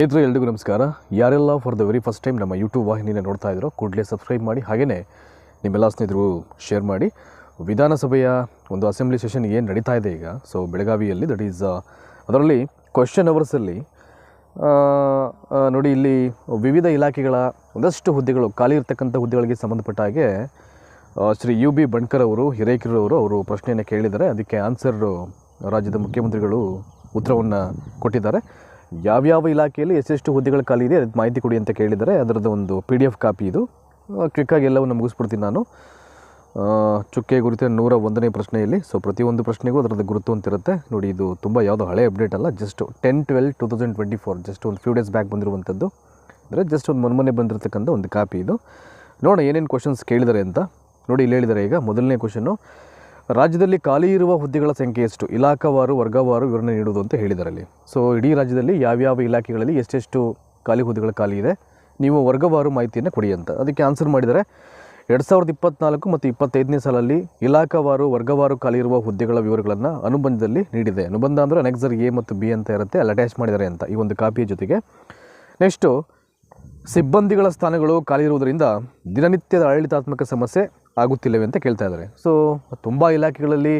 ಸ್ನೇಹಿತರೆ, ಎಲ್ರಿಗೂ ನಮಸ್ಕಾರ. ಯಾರೆಲ್ಲ for the very first time ನಮ್ಮ ಯೂಟ್ಯೂಬ್ ವಾಹಿನಿನ ನೋಡ್ತಾ ಇದ್ರು, ಕೂಡಲೇ ಸಬ್ಸ್ಕ್ರೈಬ್ ಮಾಡಿ. ಹಾಗೆಯೇ ನಿಮ್ಮೆಲ್ಲ ಸ್ನೇಹಿತರು ಶೇರ್ ಮಾಡಿ. ವಿಧಾನಸಭೆಯ ಒಂದು ಅಸೆಂಬ್ಲಿ ಸೆಷನ್ ಏನು ನಡೀತಾ ಇದೆ ಈಗ? ಸೊ ಬೆಳಗಾವಿಯಲ್ಲಿ ದಟ್ ಈಸ್ ಅದರಲ್ಲಿ ಕ್ವಶನ್ ಅವರ್ಸಲ್ಲಿ ನೋಡಿ ಇಲ್ಲಿ ವಿವಿಧ ಇಲಾಖೆಗಳ ಒಂದಷ್ಟು ಹುದ್ದೆಗಳು, ಖಾಲಿ ಇರ್ತಕ್ಕಂಥ ಹುದ್ದೆಗಳಿಗೆ ಸಂಬಂಧಪಟ್ಟ ಹಾಗೆ ಶ್ರೀ ಯು ಬಿ ಬಣ್ಕರ್ ಅವರು ಹಿರೇಕಿರವರು ಅವರು ಪ್ರಶ್ನೆಯನ್ನು ಕೇಳಿದ್ದಾರೆ. ಅದಕ್ಕೆ ಆನ್ಸರ್ ರಾಜ್ಯದ ಮುಖ್ಯಮಂತ್ರಿಗಳು ಉತ್ತರವನ್ನು ಕೊಟ್ಟಿದ್ದಾರೆ. ಯಾವ್ಯಾವ ಇಲಾಖೆಯಲ್ಲಿ ಎಷ್ಟೆಷ್ಟು ಹುದ್ದೆಗಳ ಖಾಲಿ ಇದೆ ಅದಕ್ಕೆ ಮಾಹಿತಿ ಕೊಡಿ ಅಂತ ಕೇಳಿದರೆ ಅದರದ್ದು ಒಂದು ಪಿ ಡಿ ಎಫ್ ಕಾಪಿ ಇದು. ಕ್ವಿಕ್ಕಾಗಿ ಎಲ್ಲವನ್ನು ಮುಗಿಸ್ಬಿಡ್ತೀನಿ ನಾನು. ಚುಕ್ಕೆ ಗುರುತಿನ ನೂರ ಒಂದನೇ ಪ್ರಶ್ನೆಯಲ್ಲಿ. ಸೊ ಪ್ರತಿಯೊಂದು ಪ್ರಶ್ನೆಗೂ ಅದರದ್ದು ಗುರುತು ಅಂತಿರುತ್ತೆ ನೋಡಿ, ಇದು ತುಂಬ ಯಾವುದೋ ಹಳೆ ಅಪ್ಡೇಟ್ ಅಲ್ಲ just ten twelve two thousand twenty four just ಒಂದು ಫ್ಯೂ ಡೇಸ್ ಬ್ಯಾಕ್ ಬಂದಿರುವಂಥದ್ದು. ಅಂದರೆ ಜಸ್ಟ್ ಒಂದು ಮೊನ್ನೆ ಬಂದಿರತಕ್ಕಂಥ ಒಂದು ಕಾಪಿ ಇದು. ನೋಡೋಣ ಏನೇನು ಕ್ವಶನ್ಸ್ ಕೇಳಿದ್ದಾರೆ ಅಂತ. ನೋಡಿ, ಇಲ್ಲಿ ಹೇಳಿದ್ದಾರೆ ಈಗ ಮೊದಲನೇ ಕ್ವಶನ್ನು ರಾಜ್ಯದಲ್ಲಿ ಖಾಲಿ ಇರುವ ಹುದ್ದೆಗಳ ಸಂಖ್ಯೆ ಎಷ್ಟು? ಇಲಾಖಾವಾರು, ವರ್ಗವಾರು ವಿವರಣೆ ನೀಡುವುದು ಅಂತ ಹೇಳಿದರಲ್ಲಿ. ಸೊ ಇಡೀ ರಾಜ್ಯದಲ್ಲಿ ಯಾವ್ಯಾವ ಇಲಾಖೆಗಳಲ್ಲಿ ಎಷ್ಟೆಷ್ಟು ಖಾಲಿ ಹುದ್ದೆಗಳು ಖಾಲಿ ಇದೆ? ನೀವು ವರ್ಗವಾರು ಮಾಹಿತಿಯನ್ನು ಕೊಡಿ ಅಂತ. ಅದಕ್ಕೆ ಆನ್ಸರ್ ಮಾಡಿದರೆ, ಎರಡು ಸಾವಿರದ ಇಪ್ಪತ್ನಾಲ್ಕು ಮತ್ತು ಇಪ್ಪತ್ತೈದನೇ ಸಾಲಲ್ಲಿ ಇಲಾಖಾವಾರು, ವರ್ಗವಾರು ಖಾಲಿ ಇರುವ ಹುದ್ದೆಗಳ ವಿವರಗಳನ್ನು ಅನುಬಂಧದಲ್ಲಿ ನೀಡಿದೆ. ಅನುಬಂಧ ಅಂದರೆ ಅನೆಕ್ಸರ್ ಎ ಮತ್ತು ಬಿ ಅಂತ ಇರುತ್ತೆ. ಅಲ್ಲಿ ಅಟ್ಯಾಚ್ ಮಾಡಿದ್ದಾರೆ ಅಂತ ಈ ಒಂದು ಕಾಪಿಯ ಜೊತೆಗೆ. ನೆಕ್ಸ್ಟು ಸಿಬ್ಬಂದಿಗಳ ಸ್ಥಾನಗಳು ಖಾಲಿ ಇರುವುದರಿಂದ ದಿನನಿತ್ಯದ ಆಡಳಿತಾತ್ಮಕ ಸಮಸ್ಯೆ ಆಗುತ್ತಿಲ್ಲವೆ ಅಂತ ಕೇಳ್ತಾ ಇದ್ದಾರೆ. ಸೊ ತುಂಬ ಇಲಾಖೆಗಳಲ್ಲಿ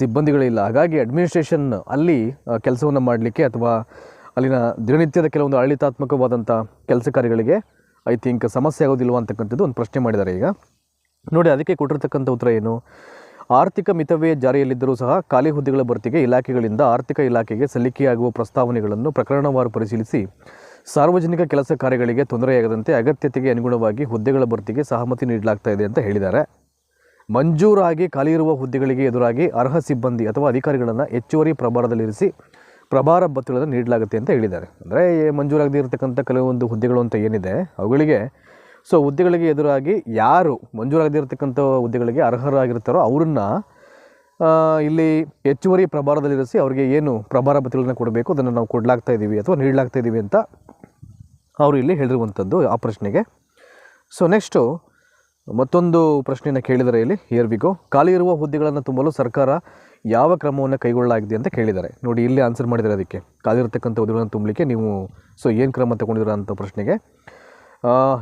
ಸಿಬ್ಬಂದಿಗಳಿಲ್ಲ. ಹಾಗಾಗಿ ಅಡ್ಮಿನಿಸ್ಟ್ರೇಷನ್ ಅಲ್ಲಿ ಕೆಲಸವನ್ನು ಮಾಡಲಿಕ್ಕೆ ಅಥವಾ ಅಲ್ಲಿನ ದಿನನಿತ್ಯದ ಕೆಲವೊಂದು ಆಡಳಿತಾತ್ಮಕವಾದಂಥ ಕೆಲಸ ಕಾರ್ಯಗಳಿಗೆ ಐ ಥಿಂಕ್ ಸಮಸ್ಯೆ ಆಗೋದಿಲ್ವ ಅಂತಕ್ಕಂಥದ್ದು ಒಂದು ಪ್ರಶ್ನೆ ಮಾಡಿದ್ದಾರೆ ಈಗ. ನೋಡಿ, ಅದಕ್ಕೆ ಕೊಟ್ಟಿರ್ತಕ್ಕಂಥ ಉತ್ತರ ಏನು? ಆರ್ಥಿಕ ಮಿತವೇ ಜಾರಿಯಲ್ಲಿದ್ದರೂ ಸಹ ಖಾಲಿ ಹುದ್ದೆಗಳ ಭರ್ತಿಗೆ ಇಲಾಖೆಗಳಿಂದ ಆರ್ಥಿಕ ಇಲಾಖೆಗೆ ಸಲ್ಲಿಕೆಯಾಗುವ ಪ್ರಸ್ತಾವನೆಗಳನ್ನು ಪ್ರಕರಣವಾರು ಪರಿಶೀಲಿಸಿ ಸಾರ್ವಜನಿಕ ಕೆಲಸ ಕಾರ್ಯಗಳಿಗೆ ತೊಂದರೆಯಾಗದಂತೆ ಅಗತ್ಯತೆಗೆ ಅನುಗುಣವಾಗಿ ಹುದ್ದೆಗಳ ಭರ್ತಿಗೆ ಸಹಮತಿ ನೀಡಲಾಗ್ತಾ ಇದೆ ಅಂತ ಹೇಳಿದ್ದಾರೆ. ಮಂಜೂರಾಗಿ ಖಾಲಿ ಇರುವ ಹುದ್ದೆಗಳಿಗೆ ಎದುರಾಗಿ ಅರ್ಹ ಸಿಬ್ಬಂದಿ ಅಥವಾ ಅಧಿಕಾರಿಗಳನ್ನು ಹೆಚ್ಚುವರಿ ಪ್ರಭಾರದಲ್ಲಿರಿಸಿ ಪ್ರಭಾರ ಭತ್ಯಗಳನ್ನು ನೀಡಲಾಗುತ್ತೆ ಅಂತ ಹೇಳಿದ್ದಾರೆ. ಅಂದರೆ ಮಂಜೂರಾಗದೇ ಇರತಕ್ಕಂಥ ಕೆಲವೊಂದು ಹುದ್ದೆಗಳು ಅಂತ ಏನಿದೆ, ಅವುಗಳಿಗೆ ಸೊ ಹುದ್ದೆಗಳಿಗೆ ಎದುರಾಗಿ ಯಾರು ಮಂಜೂರಾಗದೇ ಇರತಕ್ಕಂಥ ಹುದ್ದೆಗಳಿಗೆ ಅರ್ಹರಾಗಿರ್ತಾರೋ ಅವ್ರನ್ನ ಇಲ್ಲಿ ಹೆಚ್ಚುವರಿ ಪ್ರಭಾರದಲ್ಲಿರಿಸಿ ಅವರಿಗೆ ಏನು ಪ್ರಭಾರ ಭತ್ಯಗಳನ್ನು ಕೊಡಬೇಕು, ಅದನ್ನು ನಾವು ಕೊಡಲಾಗ್ತಾ ಇದ್ದೀವಿ ಅಥವಾ ನೀಡಲಾಗ್ತಾ ಇದ್ದೀವಿ ಅಂತ ಅವರು ಇಲ್ಲಿ ಹೇಳಿರುವಂಥದ್ದು ಆ ಪ್ರಶ್ನೆಗೆ. ಸೊ ನೆಕ್ಸ್ಟು ಮತ್ತೊಂದು ಪ್ರಶ್ನೆಯನ್ನು ಕೇಳಿದರೆ ಇಲ್ಲಿ ಹಿಯರ್ ಖಾಲಿ ಇರುವ ಹುದ್ದೆಗಳನ್ನು ತುಂಬಲು ಸರ್ಕಾರ ಯಾವ ಕ್ರಮವನ್ನು ಕೈಗೊಳ್ಳಲಾಗಿದೆ ಅಂತ ಕೇಳಿದ್ದಾರೆ. ನೋಡಿ, ಇಲ್ಲಿ ಆನ್ಸರ್ ಮಾಡಿದ್ದಾರೆ ಅದಕ್ಕೆ. ಖಾಲಿ ಇರತಕ್ಕಂಥ ಹುದ್ದೆಗಳನ್ನು ತುಂಬಲಿಕ್ಕೆ ನೀವು ಸೊ ಏನು ಕ್ರಮ ತಗೊಂಡಿರೋ ಅಂತ ಪ್ರಶ್ನೆಗೆ.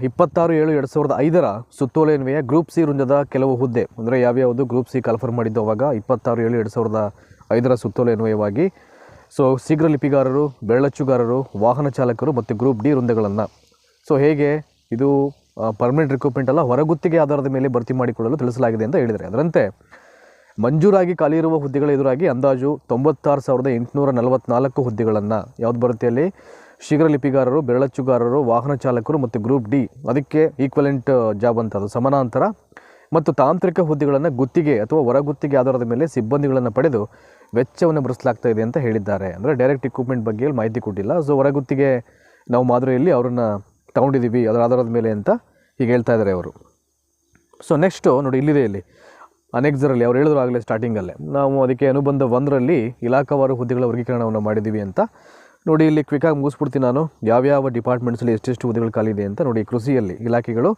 ಇಪ್ಪತ್ತಾರು ಏಳು ಎರಡು ಸಾವಿರದ ಐದರ ಸುತ್ತೋಲೆಯನ್ವಯ ಗ್ರೂಪ್ ಸಿ ವೃಂದದ ಕೆಲವು ಹುದ್ದೆ, ಅಂದರೆ ಯಾವ್ಯಾವುದು ಗ್ರೂಪ್ ಸಿ ಕನ್ಫರ್ಮ್ ಮಾಡಿದ್ದು ಅವಾಗ ಇಪ್ಪತ್ತಾರು ಏಳು ಎರಡು ಸಾವಿರದ ಐದರ ಸುತ್ತೋಲೆಯನ್ವಯವಾಗಿ ಸೊ ಶೀಘ್ರ ಲಿಪಿಗಾರರು ಬೆಳ್ಳಚ್ಚುಗಾರರು ವಾಹನ ಚಾಲಕರು ಮತ್ತು ಗ್ರೂಪ್ ಡಿ ವೃಂದಗಳನ್ನು. ಸೊ ಹೇಗೆ ಇದು ಪರ್ಮನೆಂಟ್ ರಿಕ್ರೂಟ್ಮೆಂಟ್ ಅಲ್ಲ, ಹೊರಗುತ್ತಿಗೆ ಆಧಾರದ ಮೇಲೆ ಭರ್ತಿ ಮಾಡಿಕೊಳ್ಳಲು ತಿಳಿಸಲಾಗಿದೆ ಅಂತ ಹೇಳಿದರೆ ಅದರಂತೆ, ಮಂಜೂರಾಗಿ ಖಾಲಿ ಇರುವ ಹುದ್ದೆಗಳ ಎದುರಾಗಿ ಅಂದಾಜು ತೊಂಬತ್ತಾರು ಸಾವಿರದ ಎಂಟುನೂರ ನಲವತ್ನಾಲ್ಕು ಹುದ್ದೆಗಳನ್ನು, ಯಾವ್ದು ಭರ್ತಿಯಲ್ಲಿ ಶೀಘ್ರ ಲಿಪಿಗಾರರು, ಬೆರಳಚ್ಚುಗಾರರು, ವಾಹನ ಚಾಲಕರು ಮತ್ತು ಗ್ರೂಪ್ ಡಿ ಅದಕ್ಕೆ ಈಕ್ವಲೆಂಟ್ ಜಾಬ್ ಅಂತ. ಅದು ಸಮಾನಾಂತರ. ಮತ್ತು ತಾಂತ್ರಿಕ ಹುದ್ದೆಗಳನ್ನು ಗುತ್ತಿಗೆ ಅಥವಾ ಹೊರಗುತ್ತಿಗೆ ಆಧಾರದ ಮೇಲೆ ಸಿಬ್ಬಂದಿಗಳನ್ನು ಪಡೆದು ವೆಚ್ಚವನ್ನು ಭರಿಸಲಾಗ್ತಾ ಇದೆ ಅಂತ ಹೇಳಿದ್ದಾರೆ. ಅಂದರೆ ಡೈರೆಕ್ಟ್ ಇಕ್ವಿಪ್ಮೆಂಟ್ ಬಗ್ಗೆ ಮಾಹಿತಿ ಕೊಟ್ಟಿಲ್ಲ. ಸೊ ಹೊರಗುತ್ತಿಗೆ ನಾವು ಮಾದರಿಯಲ್ಲಿ ಅವರನ್ನು ತಗೊಂಡಿದ್ದೀವಿ, ಅದರ ಆಧಾರದ ಮೇಲೆ ಅಂತ ಹೀಗೆ ಹೇಳ್ತಾ ಇದ್ದಾರೆ ಅವರು. ಸೊ ನೆಕ್ಸ್ಟು ನೋಡಿ ಇಲ್ಲಿದೆ ಇಲ್ಲಿ. ಅನೆಕ್ಸರಲ್ಲಿ ಅವ್ರು ಹೇಳಿದ್ರು ಆಗಲೇ ಸ್ಟಾರ್ಟಿಂಗಲ್ಲೇ ನಾವು ಅದಕ್ಕೆ ಅನುಬಂಧ ಒಂದರಲ್ಲಿ ಇಲಾಖಾವಾರು ಹುದ್ದೆಗಳ ವರ್ಗೀಕರಣವನ್ನು ಮಾಡಿದ್ದೀವಿ ಅಂತ ನೋಡಿ ಇಲ್ಲಿ ಕ್ವಿಕ್ಕಾಗಿ ಮುಗಿಸ್ಬಿಡ್ತೀನಿ ನಾನು. ಯಾವ್ಯಾವ ಡಿಪಾರ್ಟ್ಮೆಂಟ್ಸಲ್ಲಿ ಎಷ್ಟೆಷ್ಟು ಹುದ್ದೆಗಳು ಖಾಲಿ ಇದೆ ಅಂತ ನೋಡಿ ಕೃಷಿಯಲ್ಲಿ ಇಲಾಖೆಗಳು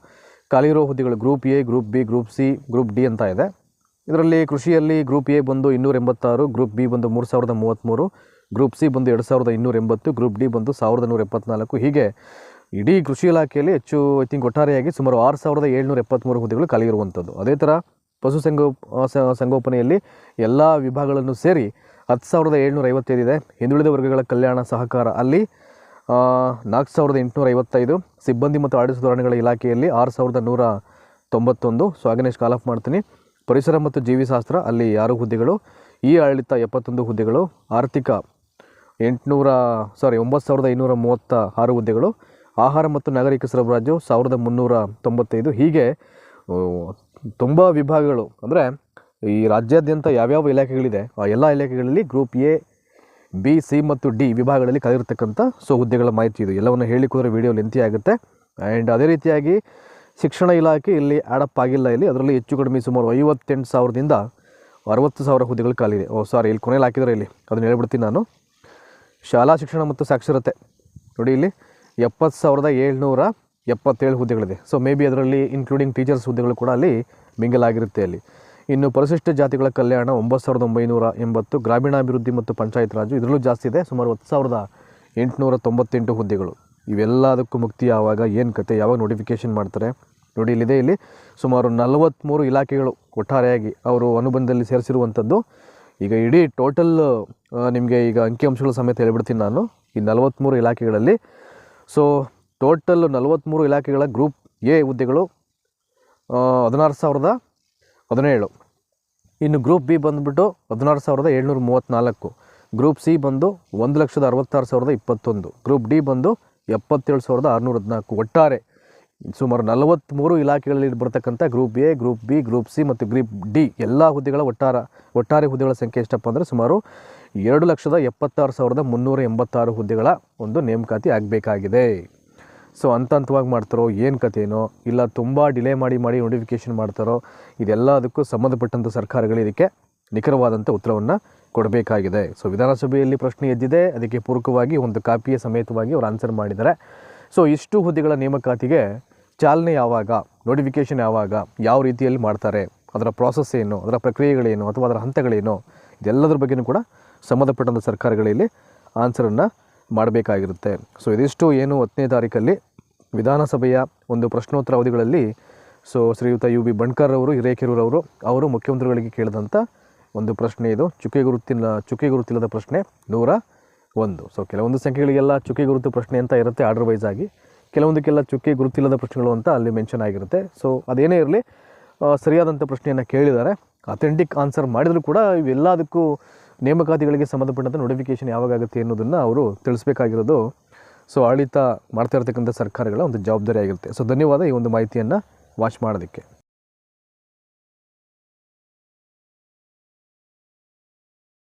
ಖಾಲಿ ಇರೋ ಹುದ್ದೆಗಳು group A group B group C group D ಅಂತ ಇದೆ. ಇದರಲ್ಲಿ ಕೃಷಿಯಲ್ಲಿ ಗ್ರೂಪ್ ಎ ಬಂದು ಇನ್ನೂರ ಎಂಬತ್ತಾರು ಗ್ರೂಪ್ ಬಿ ಬಂದು ಮೂರು ಸಾವಿರದ ಮೂವತ್ತ್ಮೂರು ಗ್ರೂಪ್ ಸಿ ಬಂದು ಎರಡು ಸಾವಿರದ ಇನ್ನೂರ ಎಂಬತ್ತು ಗ್ರೂಪ್ ಡಿ ಬಂದು ಸಾವಿರದ ನೂರ ಎಪ್ಪತ್ನಾಲ್ಕು ಹೀಗೆ ಇಡೀ ಕೃಷಿ ಇಲಾಖೆಯಲ್ಲಿ ಹೆಚ್ಚು ಐ ತಿಂಕ್ ಒಟ್ಟಾರೆಯಾಗಿ ಸುಮಾರು ಆರು ಸಾವಿರದ ಏಳ್ನೂರ ಎಪ್ಪತ್ತ್ಮೂರು ಹುದ್ದೆಗಳು ಖಾಲಿ ಇರುವಂಥದ್ದು ಅದೇ ಥರ ಪಶು ಸಂಗೋ ಸಂಗೋಪನೆಯಲ್ಲಿ ಎಲ್ಲ ವಿಭಾಗಗಳನ್ನು ಸೇರಿ ಹತ್ತು ಸಾವಿರದ ಏಳ್ನೂರ ಐವತ್ತೈದು ಇದೆ. ಹಿಂದುಳಿದ ವರ್ಗಗಳ ಕಲ್ಯಾಣ ಸಹಕಾರ ಅಲ್ಲಿ ನಾಲ್ಕು ಸಾವಿರದ ಎಂಟುನೂರ ಐವತ್ತೈದು. ಸಿಬ್ಬಂದಿ ಮತ್ತು ಆಡಳಿತ ಸುಧಾರಣೆಗಳ ಇಲಾಖೆಯಲ್ಲಿ ಆರು ಸಾವಿರದ ನೂರ ತೊಂಬತ್ತೊಂದು. ಸೊ ಹಾಗೆ ಕಾಲ್ ಆಫ್ ಮಾಡ್ತೀನಿ. ಪರಿಸರ ಮತ್ತು ಜೀವಿಶಾಸ್ತ್ರ, ಅಲ್ಲಿ ಆರು ಹುದ್ದೆಗಳು? ಈ ಆಡಳಿತ ಎಪ್ಪತ್ತೊಂದು ಹುದ್ದೆಗಳು. ಆರ್ಥಿಕ ಎಂಟುನೂರ ಸಾರಿ ಒಂಬತ್ತು ಸಾವಿರದ ಐನೂರ ಮೂವತ್ತ ಆರು ಹುದ್ದೆಗಳು. ಆಹಾರ ಮತ್ತು ನಾಗರಿಕ ಸರಬರಾಜು ಸಾವಿರದ ಮುನ್ನೂರ ತೊಂಬತ್ತೈದು. ಹೀಗೆ ತುಂಬ ವಿಭಾಗಗಳು, ಅಂದರೆ ಈ ರಾಜ್ಯಾದ್ಯಂತ ಯಾವ್ಯಾವ ಇಲಾಖೆಗಳಿದೆ, ಆ ಎಲ್ಲ ಇಲಾಖೆಗಳಲ್ಲಿ ಗ್ರೂಪ್ ಎ, ಬಿ, ಸಿ ಮತ್ತು ಡಿ ವಿಭಾಗಗಳಲ್ಲಿ ಕಲಿರ್ತಕ್ಕಂಥ ಸೊ ಹುದ್ದೆಗಳ ಮಾಹಿತಿ ಇದು. ಎಲ್ಲವನ್ನು ಹೇಳಿಕೊಂಡ್ರೆ ವಿಡಿಯೋ ಲೆಂತಿ ಆಗುತ್ತೆ. ಆ್ಯಂಡ್ ಅದೇ ರೀತಿಯಾಗಿ ಶಿಕ್ಷಣ ಇಲಾಖೆ ಇಲ್ಲಿ ಆ್ಯಡಪ್ ಆಗಿಲ್ಲ ಇಲ್ಲಿ. ಅದರಲ್ಲಿ ಹೆಚ್ಚು ಕಡಿಮೆ ಸುಮಾರು ಐವತ್ತೆಂಟು ಸಾವಿರದಿಂದ ಅರವತ್ತು ಸಾವಿರ ಹುದ್ದೆಗಳು ಖಾಲಿದೆ ಓ ಸಾರಿ ಇಲ್ಲಿ ಕೊನೆಯಲ್ಲಿ ಹಾಕಿದರೆ ಇಲ್ಲಿ. ಅದನ್ನು ಹೇಳ್ಬಿಡ್ತೀನಿ ನಾನು. ಶಾಲಾ ಶಿಕ್ಷಣ ಮತ್ತು ಸಾಕ್ಷರತೆ. ನೋಡಿ ಇಲ್ಲಿ. ಎಪ್ಪತ್ತು ಸಾವಿರದ ಏಳ್ನೂರ ಎಪ್ಪತ್ತೇಳು ಹುದ್ದೆಗಳಿದೆ. ಸೊ ಮೇ ಬಿ ಅದರಲ್ಲಿ ಇನ್ಕ್ಲೂಡಿಂಗ್ ಟೀಚರ್ಸ್ ಹುದ್ದೆಗಳು ಕೂಡ ಅಲ್ಲಿ ಮಿಂಗಲಾಗಿರುತ್ತೆ ಅಲ್ಲಿ. ಇನ್ನು ಪರಿಶಿಷ್ಟ ಜಾತಿಗಳ ಕಲ್ಯಾಣ ಒಂಬತ್ತು ಸಾವಿರದ ಒಂಬೈನೂರ ಎಂಬತ್ತು, ಗ್ರಾಮೀಣಾಭಿವೃದ್ಧಿ ಮತ್ತು ಪಂಚಾಯತ್ ರಾಜು, ಇದರಲ್ಲೂ ಜಾಸ್ತಿ ಇದೆ, ಸುಮಾರು ಹತ್ತು ಸಾವಿರದ ಎಂಟುನೂರ ತೊಂಬತ್ತೆಂಟು ಹುದ್ದೆಗಳು. ಇವೆಲ್ಲದಕ್ಕೂ ಮುಕ್ತಿ ಯಾವಾಗ, ಏನು ಕತೆ, ಯಾವಾಗ ನೋಟಿಫಿಕೇಷನ್ ಮಾಡ್ತಾರೆ, ನೋಡಿ ಇಲ್ಲಿದೆ, ಇಲ್ಲಿ ಸುಮಾರು ನಲವತ್ತ್ಮೂರು ಇಲಾಖೆಗಳು ಒಟ್ಟಾರೆಯಾಗಿ ಅವರು ಅನುಬಂಧದಲ್ಲಿ ಸೇರಿಸಿರುವಂಥದ್ದು. ಈಗ ಇಡೀ ಟೋಟಲ್ ನಿಮಗೆ ಈಗ ಅಂಕಿಅಂಶಗಳ ಸಮೇತ ಹೇಳ್ಬಿಡ್ತೀನಿ ನಾನು. ಈ ನಲವತ್ತ್ಮೂರು ಇಲಾಖೆಗಳಲ್ಲಿ ಸೊ ಟೋಟಲ್ ನಲವತ್ತ್ಮೂರು ಇಲಾಖೆಗಳ ಗ್ರೂಪ್ ಎ ಹುದ್ದೆಗಳು ಹದಿನಾರು ಸಾವಿರದ ಹದಿನೇಳು. ಇನ್ನು ಗ್ರೂಪ್ ಬಿ ಬಂದುಬಿಟ್ಟು ಹದಿನಾರು ಸಾವಿರದ ಏಳ್ನೂರ ಮೂವತ್ತ್ನಾಲ್ಕು ಗ್ರೂಪ್ ಸಿ ಬಂದು ಒಂದು ಲಕ್ಷದ ಅರವತ್ತಾರು ಸಾವಿರದ ಇಪ್ಪತ್ತೊಂದು. ಗ್ರೂಪ್ ಡಿ ಬಂದು ಎಪ್ಪತ್ತೇಳು ಸಾವಿರದ ಆರುನೂರ ಹದಿನಾಲ್ಕು. ಒಟ್ಟಾರೆ ಸುಮಾರು ನಲವತ್ತ್ಮೂರು ಇಲಾಖೆಗಳಲ್ಲಿ ಬರ್ತಕ್ಕಂಥ group A group B group C ಮತ್ತು ಗ್ರೂಪ್ ಡಿ ಎಲ್ಲ ಹುದ್ದೆಗಳ ಒಟ್ಟಾರ, ಒಟ್ಟಾರೆ ಹುದ್ದೆಗಳ ಸಂಖ್ಯೆ ಎಷ್ಟಪ್ಪ ಅಂದರೆ ಸುಮಾರು ಎರಡು ಲಕ್ಷದ ಎಪ್ಪತ್ತಾರು ಸಾವಿರದ ಮುನ್ನೂರ ಎಂಬತ್ತಾರು ಹುದ್ದೆಗಳ ಒಂದು ನೇಮಕಾತಿ ಆಗಬೇಕಾಗಿದೆ. ಸೊ ಹಂತ ಹಂತವಾಗಿ ಮಾಡ್ತಾರೋ, ಏನು ಕಥೆನೋ, ಇಲ್ಲ ತುಂಬ ಡಿಲೇ ಮಾಡಿ ಮಾಡಿ ನೋಟಿಫಿಕೇಷನ್ ಮಾಡ್ತಾರೋ, ಇದೆಲ್ಲದಕ್ಕೂ ಸಂಬಂಧಪಟ್ಟಂಥ ಸರ್ಕಾರಗಳು ಇದಕ್ಕೆ ನಿಖರವಾದಂಥ ಉತ್ತರವನ್ನು ಕೊಡಬೇಕಾಗಿದೆ. ಸೊ ವಿಧಾನಸಭೆಯಲ್ಲಿ ಪ್ರಶ್ನೆ ಎದ್ದಿದೆ, ಅದಕ್ಕೆ ಪೂರಕವಾಗಿ ಒಂದು ಕಾಪಿಯ ಸಮೇತವಾಗಿ ಅವರು ಆನ್ಸರ್ ಮಾಡಿದ್ದಾರೆ. ಸೊ ಇಷ್ಟು ಹುದ್ದೆಗಳ ನೇಮಕಾತಿಗೆ ಚಾಲನೆ ಯಾವಾಗ ನೋಟಿಫಿಕೇಷನ್ ಯಾವಾಗ, ಯಾವ ರೀತಿಯಲ್ಲಿ ಮಾಡ್ತಾರೆ, ಅದರ ಪ್ರಾಸೆಸ್ ಏನು, ಅದರ ಪ್ರಕ್ರಿಯೆಗಳೇನು, ಅಥವಾ ಅದರ ಹಂತಗಳೇನು, ಇದೆಲ್ಲದರ ಬಗ್ಗೆಯೂ ಕೂಡ ಸಂಬಂಧಪಟ್ಟಂಥ ಸರ್ಕಾರಗಳಲ್ಲಿ ಆನ್ಸರನ್ನು ಮಾಡಬೇಕಾಗಿರುತ್ತೆ. ಸೊ ಇದಿಷ್ಟು ಏನು ಹತ್ತನೇ ತಾರೀಕಲ್ಲಿ ವಿಧಾನಸಭೆಯ ಒಂದು ಪ್ರಶ್ನೋತ್ತರ ಅವಧಿಗಳಲ್ಲಿ ಸೊ ಶ್ರೀಯುತ ಯು ಬಿ ಬಣ್ಕರ್ ಅವರು ಹಿರೇಕೆರೂರವರು ಅವರು ಮುಖ್ಯಮಂತ್ರಿಗಳಿಗೆ ಕೇಳಿದಂಥ ಒಂದು ಪ್ರಶ್ನೆ ಇದು. ಚುಕ್ಕೆ ಗುರುತಿಲ್ಲ ಚುಕ್ಕೆ ಗುರುತಿಲ್ಲದ ಪ್ರಶ್ನೆ ನೂರ ಒಂದು. ಸೊ ಕೆಲವೊಂದು ಸಂಖ್ಯೆಗಳಿಗೆಲ್ಲ ಚುಕ್ಕಿ ಗುರುತು ಪ್ರಶ್ನೆ ಅಂತ ಇರುತ್ತೆ ಆರ್ಡರ್ ವೈಸ್ ಆಗಿ. ಕೆಲವೊಂದಕ್ಕೆಲ್ಲ ಚುಕ್ಕಿ ಗುರುತಿಲ್ಲದ ಪ್ರಶ್ನೆಗಳು ಅಂತ ಅಲ್ಲಿ ಮೆನ್ಷನ್ ಆಗಿರುತ್ತೆ. ಸೊ ಅದೇನೇ ಇರಲಿ ಸರಿಯಾದಂಥ ಪ್ರಶ್ನೆಯನ್ನು ಕೇಳಿದ್ದಾರೆ. ಅಥೆಂಟಿಕ್ ಆನ್ಸರ್ ಮಾಡಿದರೂ ಕೂಡ ಇವೆಲ್ಲದಕ್ಕೂ ನೇಮಕಾತಿಗಳಿಗೆ ಸಂಬಂಧಪಟ್ಟಂಥ ನೋಟಿಫಿಕೇಶನ್ ಯಾವಾಗ ಆಗುತ್ತೆ ಅನ್ನೋದನ್ನು ಅವರು ತಿಳಿಸ್ಬೇಕಾಗಿರೋದು. ಸೊ ಆಡಳಿತ ಮಾಡ್ತಾ ಇರ್ತಕ್ಕಂಥ ಸರ್ಕಾರಗಳ ಒಂದು ಜವಾಬ್ದಾರಿ ಆಗಿರುತ್ತೆ. ಸೊ ಧನ್ಯವಾದ ಈ ಒಂದು ಮಾಹಿತಿಯನ್ನು ವಾಚ್ ಮಾಡೋದಕ್ಕೆ.